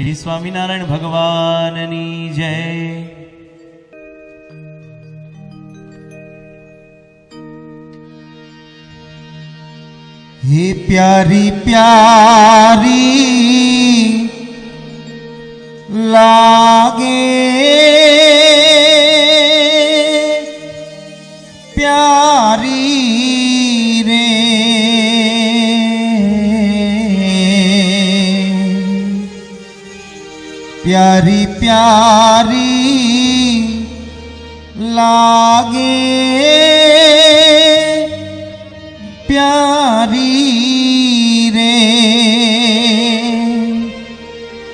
श्री स्वामीनारायण भगवान नी जय। हे प्यारी प्यारी लागे। प्यारी प्यारी प्यारी लागे। प्यारी रे।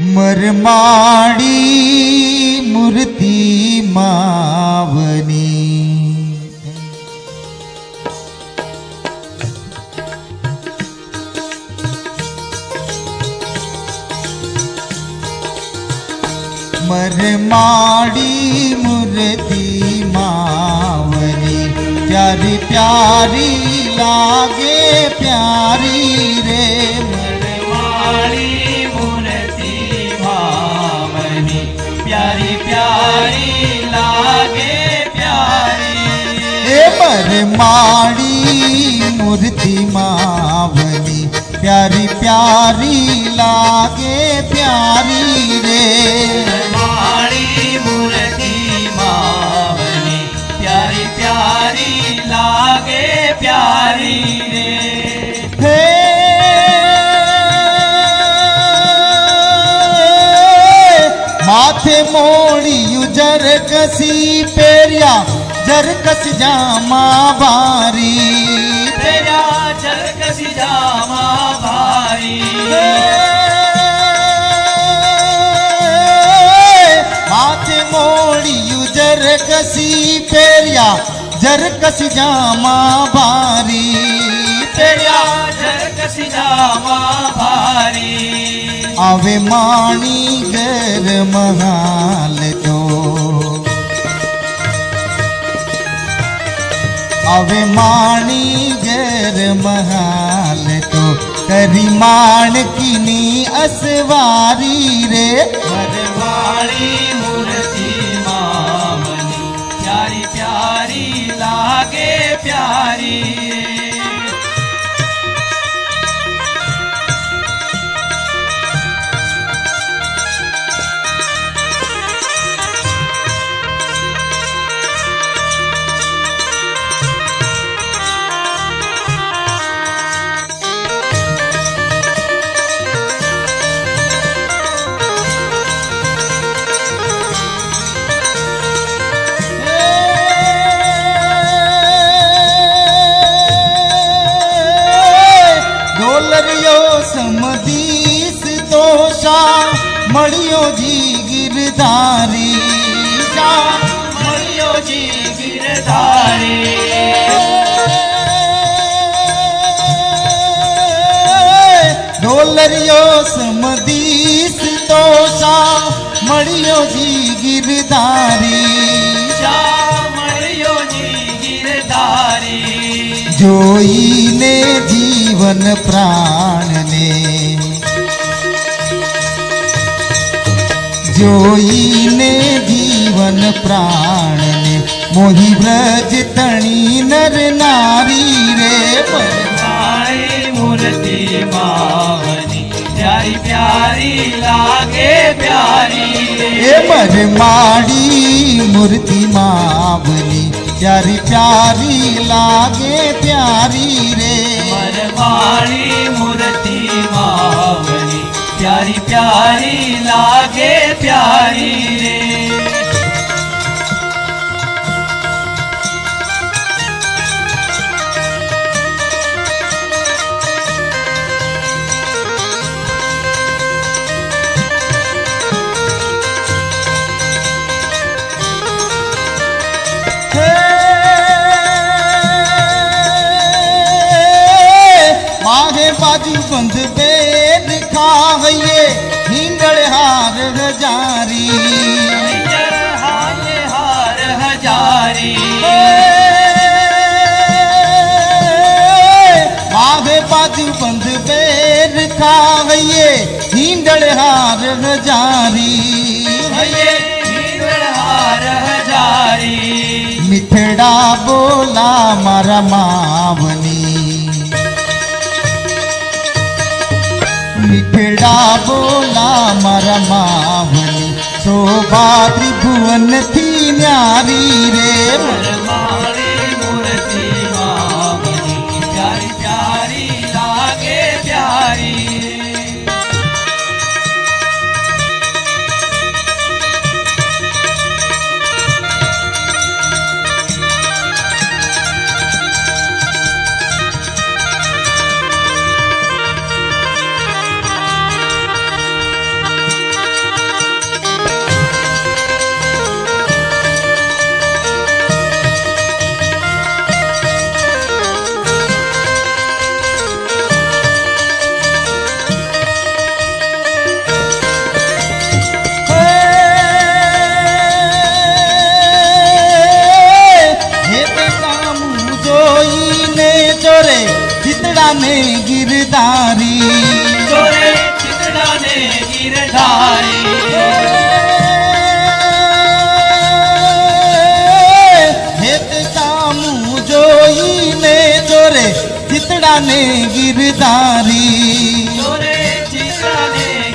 मरमाड़ी मूर्ति मावनी। उमर माड़ी मुरदी मावरी प्यारी प्यारी लागे प्यारी रे। माड़ी मावरी प्यारी प्यारी लागे प्यारी मर माड़ी मूर्ति मावली। प्यारी प्यारी लागे प्यारी रे। प्यारी प्यारी लागे प्यारी माथे मोड़ी उजर कसी पेरिया जर कस जामा बारी। હાથ મોડિયું જર કસી ફેર્યા જર જામા ભારી. ફેર્યા જર કસી જામા ભારી. આવે માણી ઘર મહાલ તો. આવે માણી ઘર મહાલ કરી માણકીની અસવારી રે. गिरधारी मैयो जी गिरधारी डोलरियो समीस तोषा जी मड़ियो जी गिरधारी जोई ने जीवन प्राण ने। જોઈને જીવન પ્રાણને મોહી વ્રજ તણી નર નારી રે મૂર્તિ મામની પ્યારી પ્યારી લાગે પ્યારી એ મર માડી મૂર્તિ માવની પ્યારી પ્યારી લાગે પ્યારી રે. प्यारी प्यारी लागे प्यारी रे। बाजू बंद पे हावये हिंदड़ हार हजारी। हार हजारी मावे पाजू बंद पैर खावये हिंदड़ हार हजारी। मिठड़ा बोला मारा मावन મીઠડા બોલા મારા માવની શોભા ત્રિભુવનથી ન્યારી રે મારી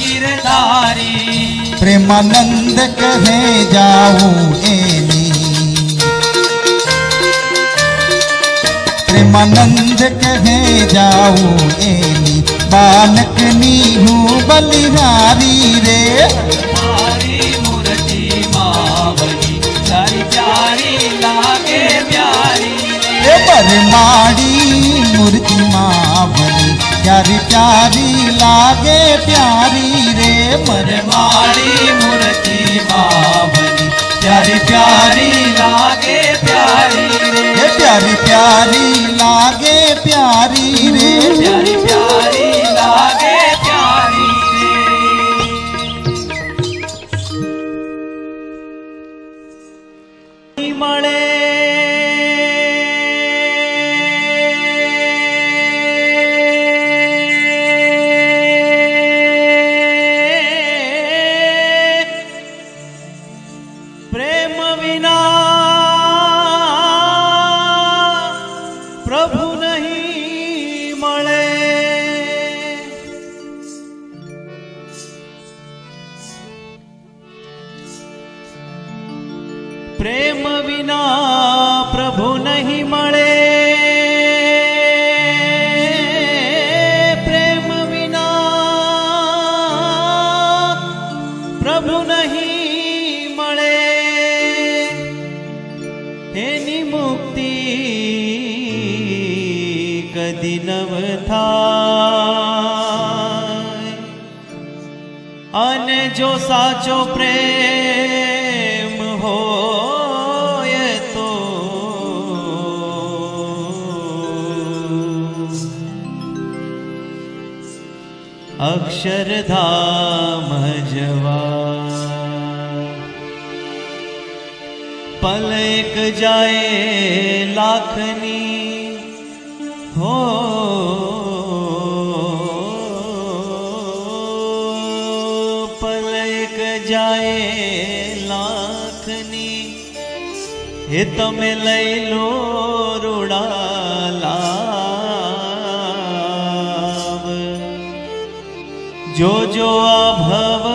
गिरधारी प्रेमानंद कहे जाऊ प्रेमानंद कहे जाऊ एनी बालकनी हूँ बलिहारी रे। माड़ी मूर्ति मावली। પ્યારી પ્યારી લાગે પ્યારી રે મરવાડી મારી મૂર્તિ માવની પ્યારી પ્યારી લાગે પ્યારી રે. પ્યારી પ્યારી લાગે પ્યારી રે. પ્યારી પ્યારી प्रेम हो ये तो। अक्षरधाम जवा पलक जाए लाखनी हो હે તમે લઈ લો રૂડાલાવ જોજો આ ભવ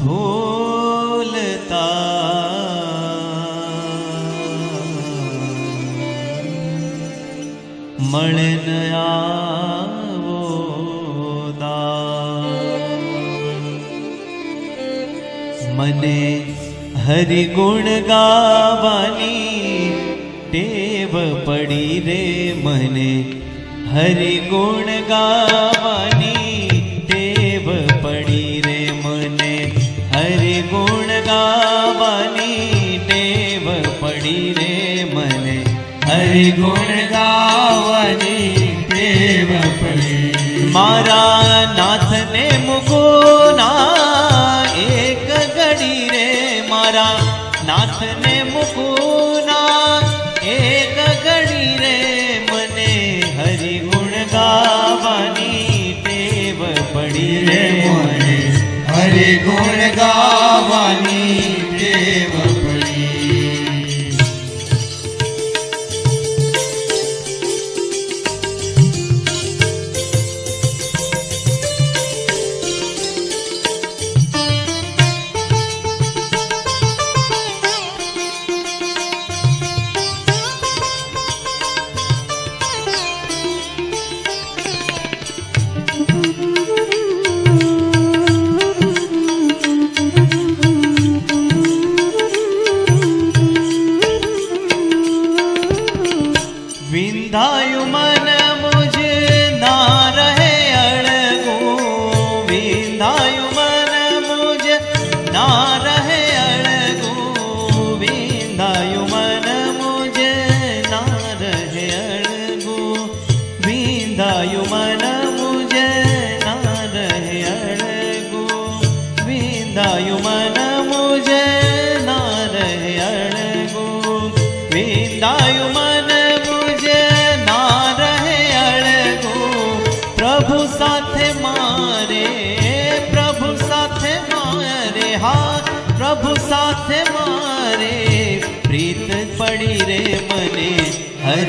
ભૂલતા. મળે ન हरि गुण गावानी टेव पड़ी रे मने। हरि गुण गावानी टेव पड़ी रे मने। हरि गुण गावानी टेव पड़ी रे मने। हरि गुण गावानी टेव पड़ी मारा गावनी देव पड़ी रे हरि गुण गावनी देव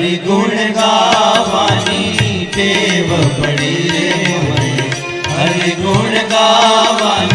हरि गुण गावानी देव बड़े रे हरि गुण गावानी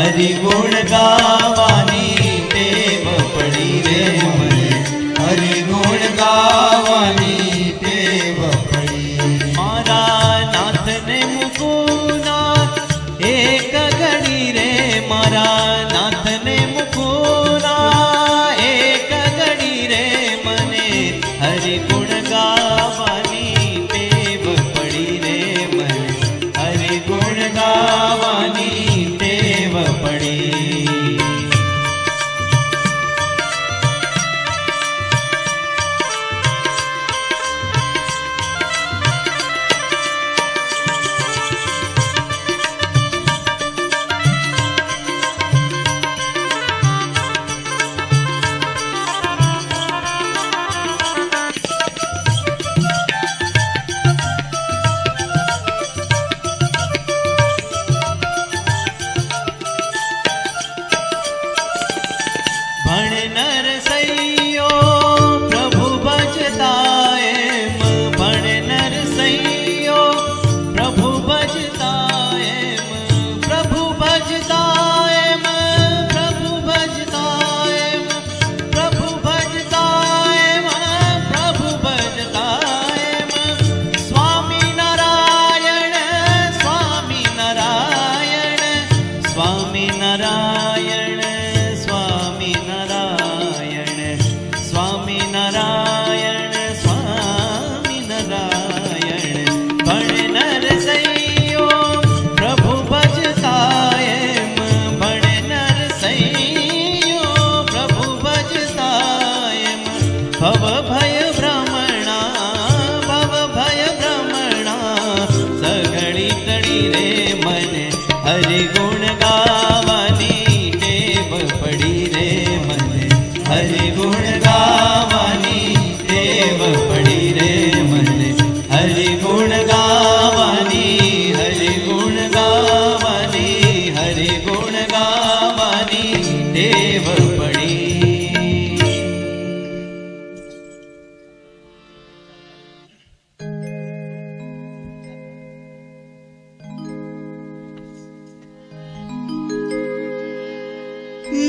હરિગુણ ગાવાની ટેવ પડી રે મને. હરિગુણ ગાવાની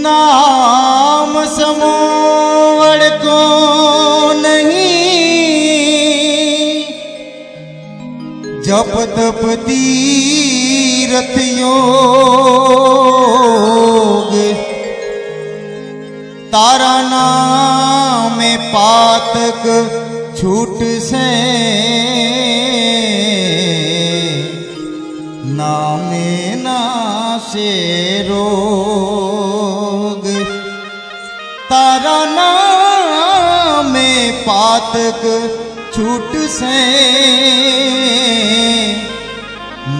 નામ સમોવડ કો નહીં જપ તપ તીરથ યોગ તારા નામે પાતક છૂટશે નામે ના શેરો पातक छूट से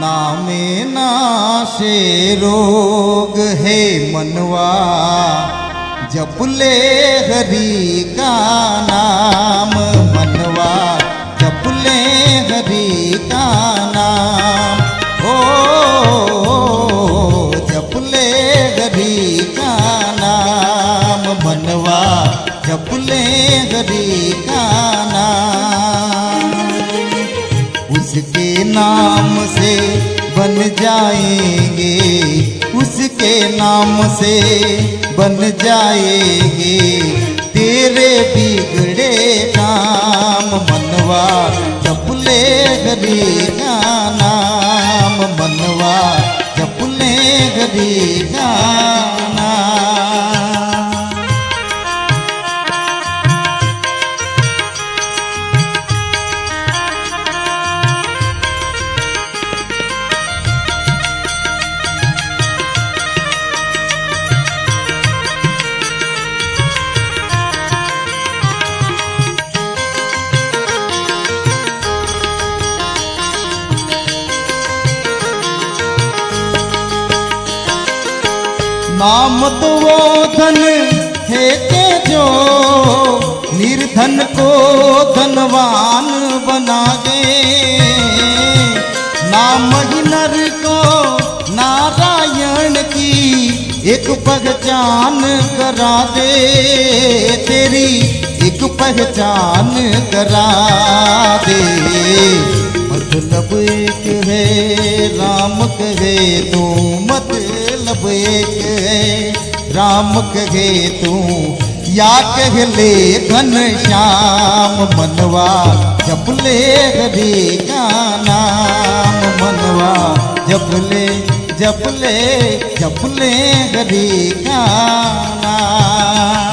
नामे नाशे रोग है मनवा जप ले हरि का नाम मनवा जप ले हरि का नाम ओ जप ले हरि का नाम बन जाएँगे, उसके नाम से बन जाएँगे। तेरे बिगड़े काम मनवा, जपले गरी का नाम मनवा, जपले गरी का नाम। नाम तो वो धन है के जो निर्धन को धनवान बना दे। नाम ही नर को नारायण की एक पहचान करा दे। तेरी एक पहचान करा दे। मतलब एक है, राम कहे तू मतलब एक है राम कहे तू, या कह ले घन श्याम, मनवा जप ले हरि का नाम, मनवा जप ले जप ले जप ले हरि का नाम।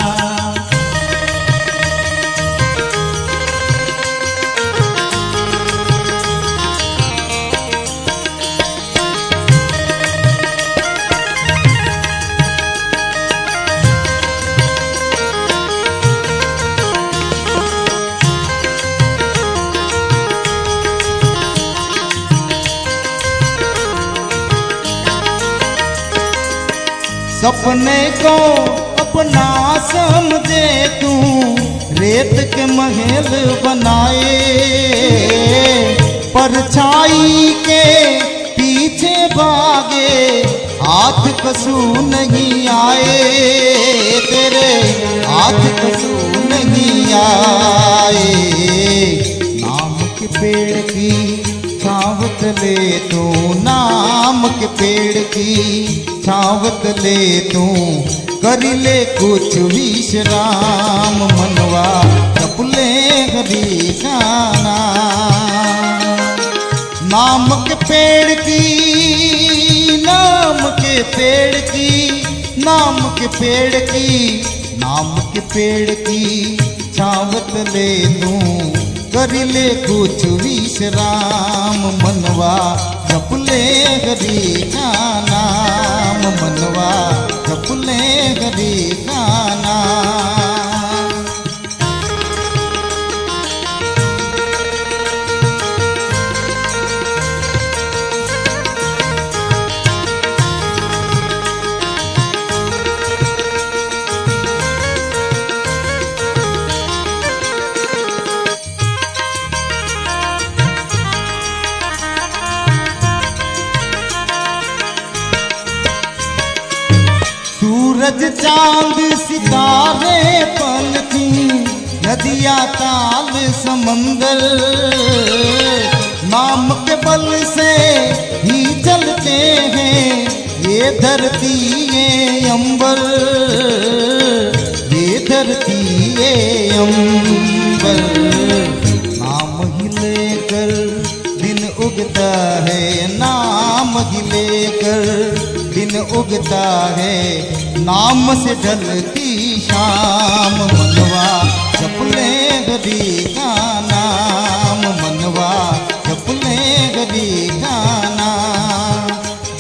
सपने को अपना समझे तू, रेत के महल बनाए। परछाई के पीछे भागे, हाथ कसू नहीं आए। तेरे हाथ कसू नहीं आए। नाम के पेड़ की छावत ले तू नाम के पेड़ की छावत ले तू कर ले कुछ विश्राम, मनवा जप ले हरि नाम नाम के पेड़ की, नाम के पेड़ की, नाम के पेड़ की, नाम के पेड़ की छावत ले तू कर ले कुछ विश्राम मनवा जप ले हरि का नाम मनवा जप चाँद सितारे पलती नदिया ताल समंदर। नाम के बल से ही चलते हैं ये धरती ये अंबर। ये धरती ये अंबर। नाम ही लेकर दिन उगता है, नाम ही लेकर दिन उगता है। नाम से ढलती शाम, मनवा जप हरि का नाम, मनवा जप हरि का नाम,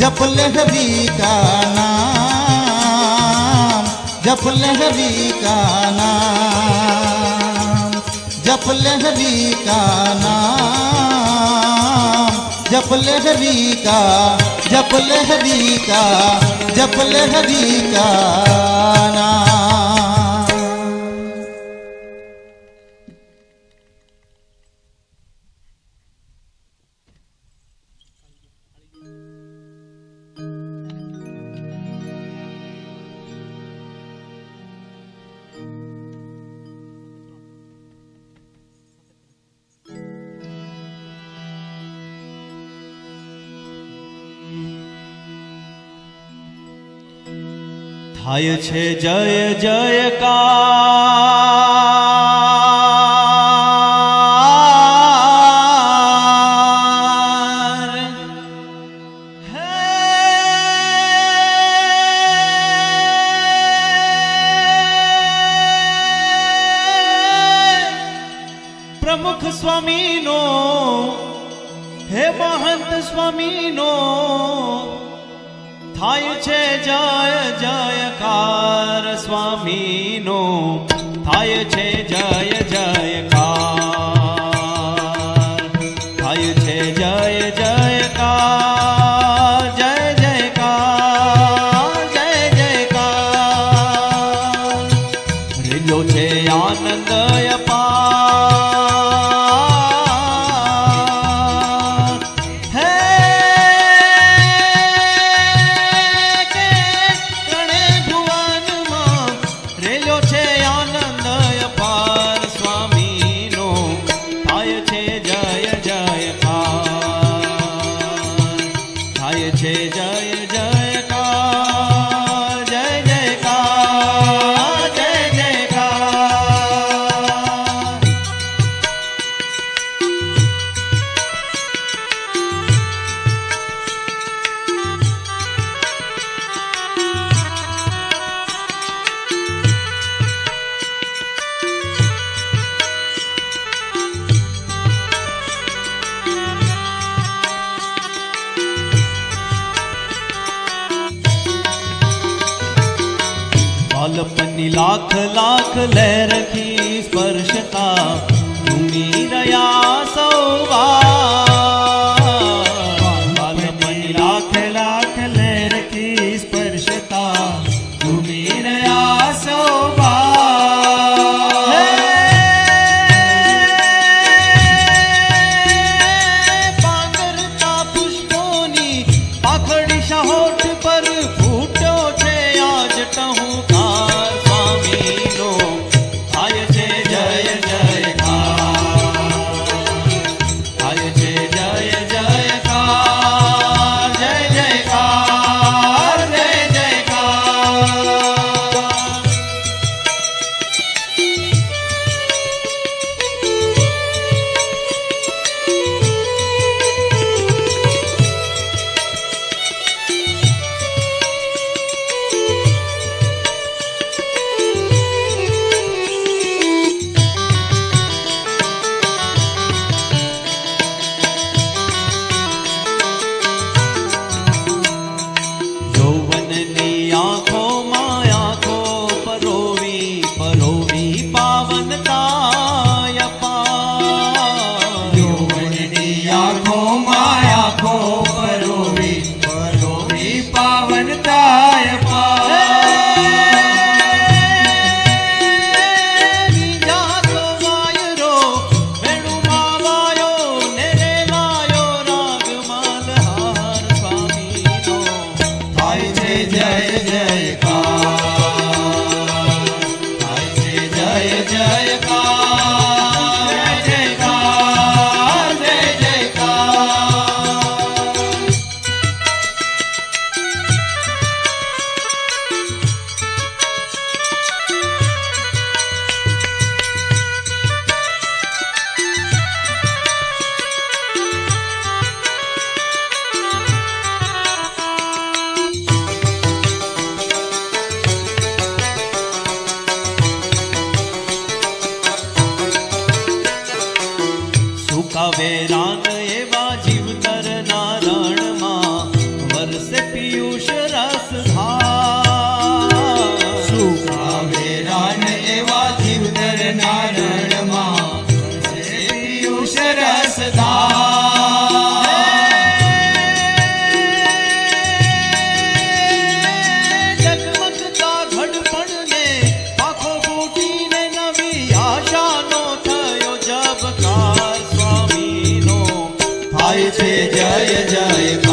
जप हरि का नाम, जप ले हरि का नाम, जप ले हरि का नाम। जप ले हरि का जप ले हरि का जप ले हरि का। થાય છે જય જયકાર. પ્રમુખ સ્વામીનો હે મહંત સ્વામીનો થાય છે જય જયકાર સ્વામીનો. થાય છે જય જયકાર ella. 아. কাছে যায় যায়